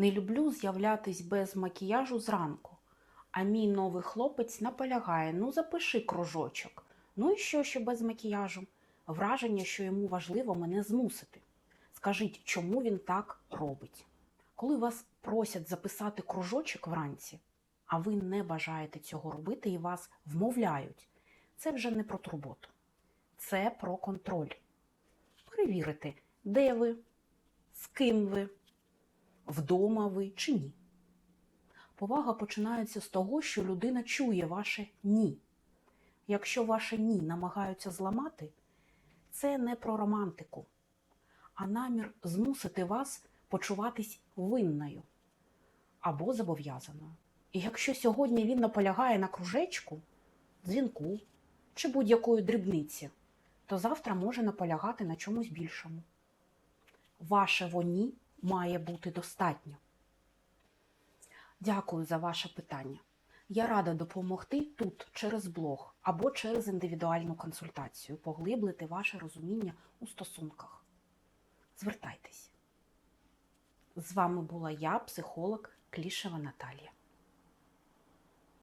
Не люблю з'являтись без макіяжу зранку. А мій новий хлопець наполягає: ну запиши кружочок. Ну і що, що без макіяжу? Враження, що йому важливо мене змусити. Скажіть, чому він так робить? Коли вас просять записати кружочок вранці, а ви не бажаєте цього робити і вас вмовляють, це вже не про турботу, це про контроль. Перевірити, де ви, з ким ви, вдома ви чи ні. Повага починається з того, що людина чує ваше ні. Якщо ваше ні намагаються зламати, це не про романтику, а намір змусити вас почуватись винною або зобов'язаною. І якщо сьогодні він наполягає на кружечку, дзвінку чи будь-якої дрібниці, то завтра може наполягати на чомусь більшому. Ваше воні має бути достатньо. Дякую за ваше питання. Я рада допомогти тут через блог або через індивідуальну консультацію, поглиблити ваше розуміння у стосунках. Звертайтесь. З вами була я, психолог Клішева Наталія.